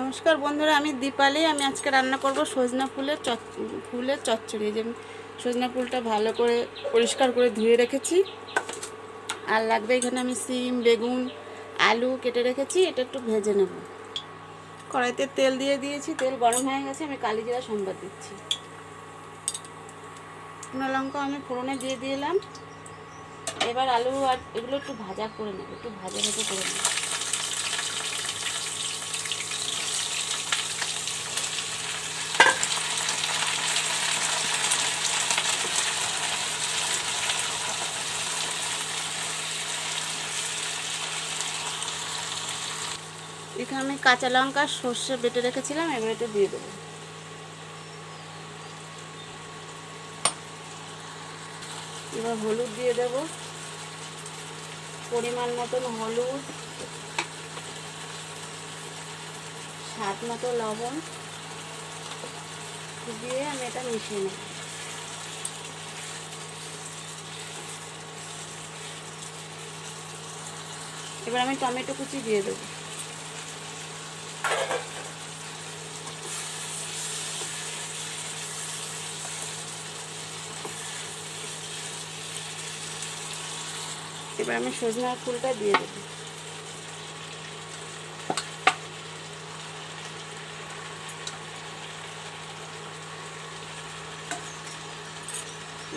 নমস্কার বন্ধুরা, আমি দীপালি। আমি আজকে রান্না করব সজনা ফুলের চচ, ফুলের চচ্চড়ি। যে সজনা ফুলটা ভালো করে পরিষ্কার করে ধুয়ে রেখেছি। আর লাগবে এখানে আমি সিম, বেগুন, আলু কেটে রেখেছি। এটা একটু ভেজে নেব। কড়াইতে তেল দিয়ে দিয়েছি। তেল গরম হয়ে গেছে, আমি কালি জিরা সম্বাদ দিচ্ছি। শুকনো লঙ্কা আমি ফোড়নে দিয়ে দিলাম। এবার আলু আর এগুলো একটু ভাজা করে নেব। একটু ভাজা ভাজা করে নেব। এখানে আমি কাঁচা লঙ্কা, সর্ষে বেটে রেখেছিলাম, এবার এটা দিয়ে দেবো। এবার হলুদ দিয়ে দেব। পরিমাণ মতন হলুদ, স্বাদ মতো লবণ দিয়ে আমি এটা মিশিয়ে নেব। এবার আমি টমেটো কুচি দিয়ে দেবো। এবার আমি সজনার ফুলটা দিয়ে দেবো।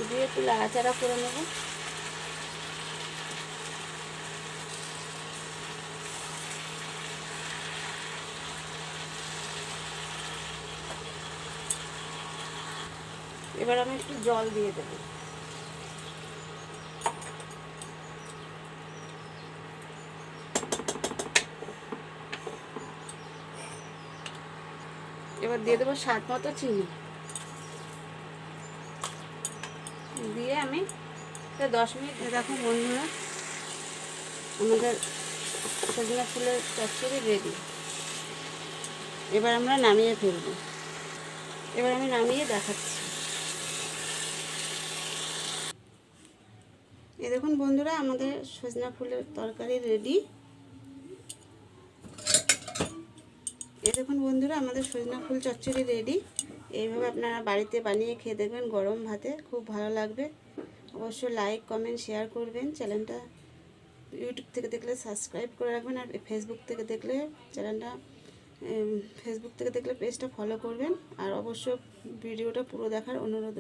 দিয়ে একটু লাড়াচাড়া করে নেব। এবার আমি একটু জল দিয়ে দেবো। এবার দিয়ে দেবো স্বাদ মতো চিনি। দিয়ে আমি দশ মিনিট দেখো বন্ধুরা, আমাদের সজনা ফুলের চচ্চড়ি রেডি এবার আমরা নামিয়ে ফেলব। এবার আমি নামিয়ে দেখাচ্ছি। এই দেখুন বন্ধুরা, আমাদের সজনা ফুলের তরকারি রেডি এই দেখুন বন্ধুরা, আমাদের সজনা ফুল চচ্চড়ি রেডি এইভাবে আপনারা বাড়িতে বানিয়ে খেয়ে দেখবেন গরম ভাতে, খুব ভালো লাগবে। অবশ্যই লাইক কমেন্ট শেয়ার করবেন। চ্যানেলটা ইউটিউব থেকে দেখলে সাবস্ক্রাইব করে রাখবেন আর ফেসবুক থেকে দেখলে চ্যানেলটা ফেসবুক থেকে দেখলে পেজটা ফলো করবেন। আর অবশ্যই ভিডিওটা পুরো দেখার অনুরোধ